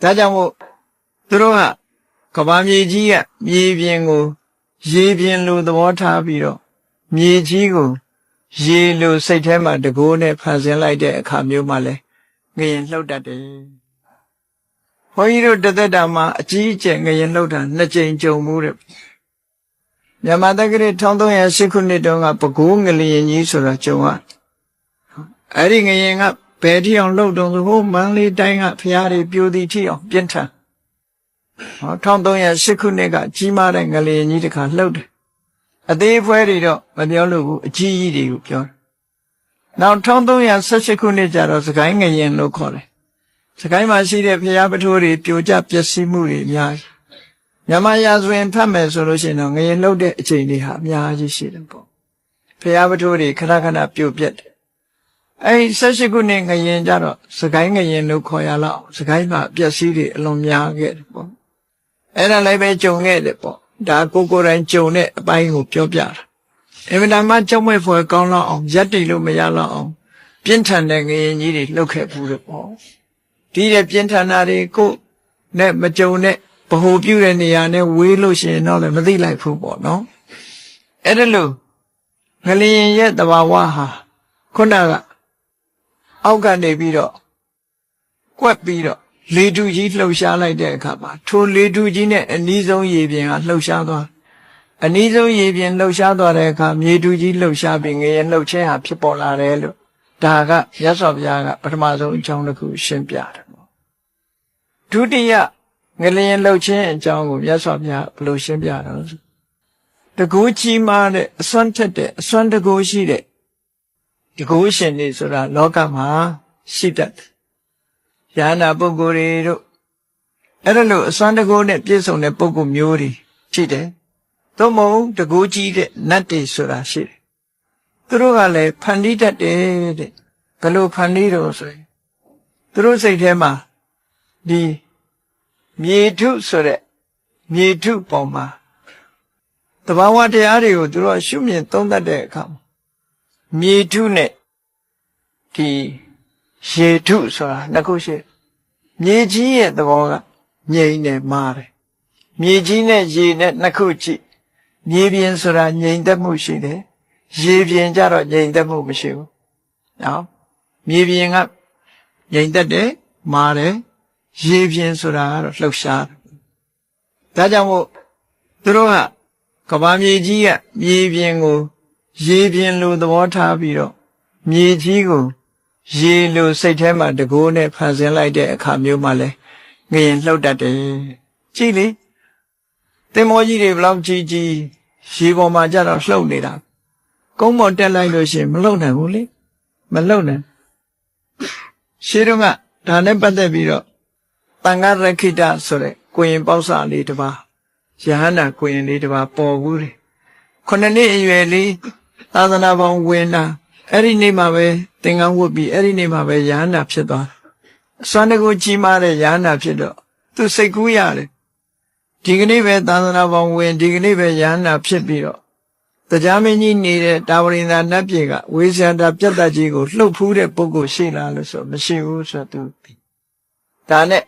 ဒါကြောင့်မို့သူတို့ကကဘာမြေကြီးကမြေပြင်ကို ရေပြင်လိုသဘောထားပြီးတော့မြေကြီးကို ရေလိုစိတ်ထဲမှာတကိုးနဲ့ဖန်ဆင်းလိုက်တဲ့အခါမျိုးမှလဲငရင်လှုပ်တတ်တယ်။ဘုန်းကြီးတို့တသက်တာမှာအကြီးအကျယ်ငရင်လှုပ်တာနှစ်ကြိမ်ကြုံမှုတဲ့။မြန်မာတက္ကရာ1308ခုနှစ်တုန်းကပကိုးငလျင်ကြီးဆိုတာကြုံရ။အဲ့ဒီငရင်ကဘ ယ်ထိအောင်လှုပ်တုံးဆိုဟိုမန်းလေးတိုင်းကဖျားတွေပြိုသည်ထိအောင်ပြင်းထန်။ဟော1308ခုနှစ်ကကြီးမားတဲ့ငလျင်ကြီးတစ်ခါလှုပ်တယ်။အသေးဖွဲတွေတော့မပြောလို့ဘူးအကြီးကြီးတွေကိုပြောတယ်။နောက်1318ခုနှစ်ကျတော့စကိုင်းငရင်လို့ခေါ်တယ်။စကိုင်းမှာရှိတဲ့ဖျားပထိုးတွေပြိုကျပျက်စီးမှုတွေအများကြီး။မြန်မာရာဇဝင်ဖတ်မယ်ဆိုလို့ရှိရင်တော့ငရင်လှုပ်တဲ့အချိန်တွေဟာအများကြီးရှိတယ်ပေါ့။ဖျားပထိုးတွေခဏခဏပြိုပြက်တယ်။ အဲဒီ18ခုနှစ်ငရင်ကျတော့စကိုင်းငရင်လို့ခေါ်ရလောက်စကိုင်းမှာပျက်စီးတွေအလွန်များခဲ့တယ်ပေါ့။အဲ့ဒါလည်းပဲကြုံခဲ့တယ်ပေါ့။ဒါကိုကိုယ်တိုင်ကြုံတဲ့အပိုင်းကိုပြောပြတာ။အင်မတန်မှကြောက်မဲ့ဖွယ်ကောင်းလောက်အောင်ရက်တိလို့မရလောက်အောင်ပြင်းထန်တဲ့ငရင်ကြီးတွေလှုပ်ခဲ့ဘူးတယ်ပေါ့။ဒီတဲ့ပြင်းထန်တာတွေကိုနဲ့မကြုံတဲ့ဗဟိုပြုတဲ့နေရာနဲ့ဝေးလို့ရှိရင်တော့လည်းမသိလိုက်ဘူးပေါ့နော်။အဲ့ဒါလို့ငလျင်ရဲ့တဘာဝဟာခုနက အောက်ကနေပြီးတော့ကွက်ပြီးတော့လေတူကြီးလှုပ်ရှားလိုက်တဲ့အခါမှာထိုလေတူကြီးနဲ့အနီးဆုံးရေပြင်ကလှုပ်ရှားသွားအနီးဆုံးရေပြင်လှုပ်ရှားသွားတဲ့အခါမြေတူကြီးလှုပ်ရှားပြီးငရေလှုပ်ခြင်းဟာဖြစ်ပေါ်လာတယ်လို့ဒါကရသော်ဘုရားကပထမဆုံးအကြောင်းတစ်ခုရှင်းပြတယ်ပေါ့ဒုတိယငလျင်လှုပ်ခြင်းအကြောင်းကိုရသော်ဘုရားဘယ်လိုရှင်းပြတော့ဆိုတကူကြီးမားတဲ့အစွမ်းထက်တဲ့အစွမ်းတကူရှိတဲ့ တကူရှင်တွေဆိုတာလောကမှာရှိတတ်တယ်။ယာနာပုဂ္ဂိုလ်တွေတို့အဲ့ဒါလို့အစွမ်းတကူနဲ့ပြည့်စုံတဲ့ပုဂ္ဂိုလ်မျိုးတွေရှိတယ်။သို့မဟုတ်တကူကြီးတဲ့နတ်တွေဆိုတာရှိတယ်။သူတို့ကလည်းဖန်တီးတတ်တယ်တဲ့။ဘယ်လိုဖန်တီးတော့ဆိုရင်သူတို့စိတ်ထဲမှာဒီမြေထုဆိုတဲ့မြေထုပေါ်မှာတဘာဝတရားတွေကိုသူတို့ကရှုမြင်သုံးသပ်တဲ့အခါမှာမြေထုနဲ့ ဒီရေထုဆိုတာနှစ်ခုရှိတယ်မြေကြီးရဲ့သဘောကငြိမ်တယ်မာတယ်မြေကြီးနဲ့ရေနဲ့နှစ်ခုကြည့်မြေပြင်ဆိုတာငြိမ်သက်မှုရှိတယ်ရေပြင်ကြတော့ငြိမ်သက်မှုမရှိဘူးနော်မြေပြင်ကငြိမ်သက်တယ်မာတယ်ရေပြင်ဆိုတာကတော့လှုပ်ရှားတယ်ဒါကြောင့်မို့သူတို့ကကဘာမြေကြီးကမြေပြင်ကို ရေပြင်လိုသဘောထားပြီးတော့မြေကြီးကို ရေလိုစိတ်ထဲမှာတကိုးနဲ့ဖန်ဆင်းလိုက်တဲ့အခါမျိုးမှလဲငရင်လှုပ်တတ်တယ်ကြည့်လေတင်မောကြီးတွေဘလောက်ကြီးကြီးရေပေါ်မှာကြတော့လှုပ်နေတာကုန်းပေါ်တက်လိုက်လို့ရှိရင်မလှုပ်နိုင်ဘူးလေမလှုပ်နိုင်ရှင်းတော့ကဒါနဲ့ပတ်သက်ပြီးတော့တန်ခါရခိတဆိုတဲ့ကိုရင်ပေါက်စာလေးတစ်ပါးယဟန္တာကိုရင်လေးတစ်ပါးပေါ်ဘူးတယ်ခုနှစ်နှစ်အရွယ်လေးသာသနာပေါင်းဝင်လာ အဲ့ဒီနေ့မှာပဲသင်္ကန်းဝတ်ပြီးအဲ့ဒီနေ့မှာပဲယဟန္တာဖြစ်သွားအစွမ်းတကူကြီးမားတဲ့ယဟန္တာဖြစ်တော့သူစိတ်ကူးရတယ်ဒီကနေ့ပဲသာသနာပေါင်းဝင်ဒီကနေ့ပဲယဟန္တာဖြစ်ပြီးတော့တရားမင်းကြီးနေတဲ့တာဝရိန္ဒာနတ်ပြေကဝေဇန္တာပြတ်တတ်ကြီးကိုလှုပ်ဖူးတဲ့ပုဂ္ဂိုလ်ရှိလားလို့ဆိုမရှိဘူးဆိုတော့သူဒါနဲ့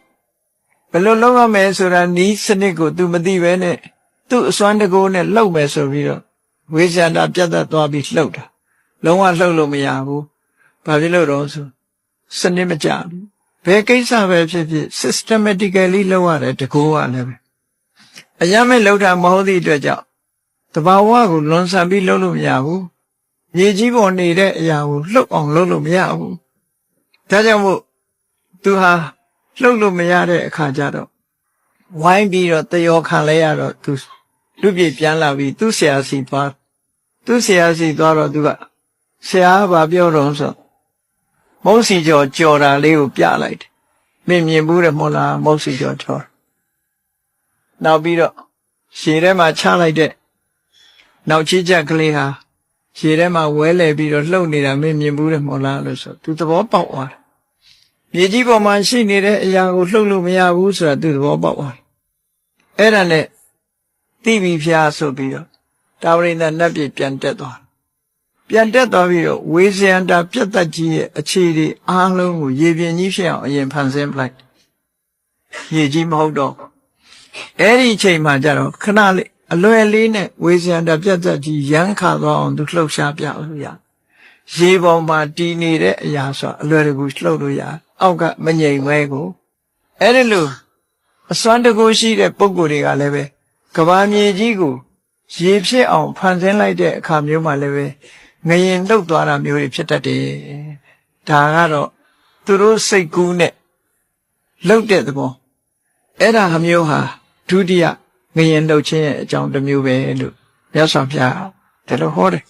ဘယ်လိုလုပ်ရမယ်ဆိုတာနီးစနစ်ကို तू မသိပဲနဲ့သူ့အစွမ်းတကူနဲ့လှုပ်မယ်ဆိုပြီးတော့ဝိဇ္ဇာတာပြတ်သက်သွားပြီးလှုပ်တာ လုံးဝလှုပ်လို့မရဘူးဘာဖြစ်လို့တော့ဆိုစနစ်မကြဘူးဘယ်ကိစ္စပဲဖြစ်ဖြစ် systematically လုပ်ရတယ်တကူကလည်းပဲအရမဲ့လှုပ်တာမဟုတ်သည့်အတွက်ကြောင့်တဘာဝကိုလွန်ဆန်ပြီးလှုပ်လို့မရဘူးမြေကြီးပေါ်နေတဲ့အရာကိုလှုပ်အောင်လှုပ်လို့မရဘူးဒါကြောင့်မို့သူဟာလှုပ်လို့မရတဲ့အခါကျတော့ဝိုင်းပြီးတော့တယောခံလဲရတော့သူလူပြေပြန်လာပြီးသူ့ဆရာစီသွားသူ့ဆရာစီသွားတော့သူက ဆရာကဘာပြောတော့ဆိုမုတ်စီကျော်ကြော်တာလေးကိုပြလိုက်တယ်မင်းမြင်ဘူးတယ်မဟုတ်လားမုတ်စီကျော်ကြော်နောက်ပြီးတော့ရှည်ထဲမှာချလိုက်တဲ့နောက်ချီချက်ကလေးဟာရှည်ထဲမှာဝဲလဲပြီးတော့လှုပ်နေတာမင်းမြင်ဘူးတယ်မဟုတ်လားလို့ဆိုသူသဘောပေါက်သွားတယ်မြေကြီးပေါ်မှာရှိနေတဲ့အရာကိုလှုပ်လို့မရဘူးဆိုတာသူသဘောပေါက်သွားတယ်အဲ့ဒါနဲ့တိပြီဖျားဆိုပြီးတော့တာဝရိန္ဒနတ်ပြည်ပြန်တက်သွား ပြန်တက်သွားပြီးတော့ဝေဇယန္တာပြတ်သက်ကြီးရဲ့အခြေဒီအားလုံးကိုရေပြင်ကြီးဖြစ်အောင်အရင်ဖန်ဆင်းပလိုက်ရေကြီးမဟုတ်တော့ဘူးအဲ့ဒီအချိန်မှာကျတော့ခဏလေးအလွယ်လေးနဲ့ဝေဇန္တာပြတ်သက်ကြီးရမ်းခါသွားအောင်သူလှုပ်ရှားပြလို့ရရေပေါ်မှာတည်နေတဲ့အရာဆိုအလွယ်တကူလှုပ်လို့ရအောက်ကမငြိမ်ဝဲကိုအဲ့ဒီလိုအစွမ်းတကူရှိတဲ့ပုံကိုယ်တွေကလည်းပဲကဘာမြေကြီးကိုရေဖြစ်အောင်ဖန်ဆင်းလိုက်တဲ့အခါမျိုးမှာလည်းပဲ ငရင်လှုပ်သွားတာမျိုးတွေဖြစ်တတ်တယ်ဒါကတော့သူတို့စိတ်ကူးနဲ့လှုပ်တဲ့သဘောအဲ့ဒါမျိုးဟာဒုတိယငရင်လှုပ်ခြင်းရဲ့အကြောင်းတစ်မျိုးပဲလို့မြတ်စွာဘုရားဒီလိုဟောတယ်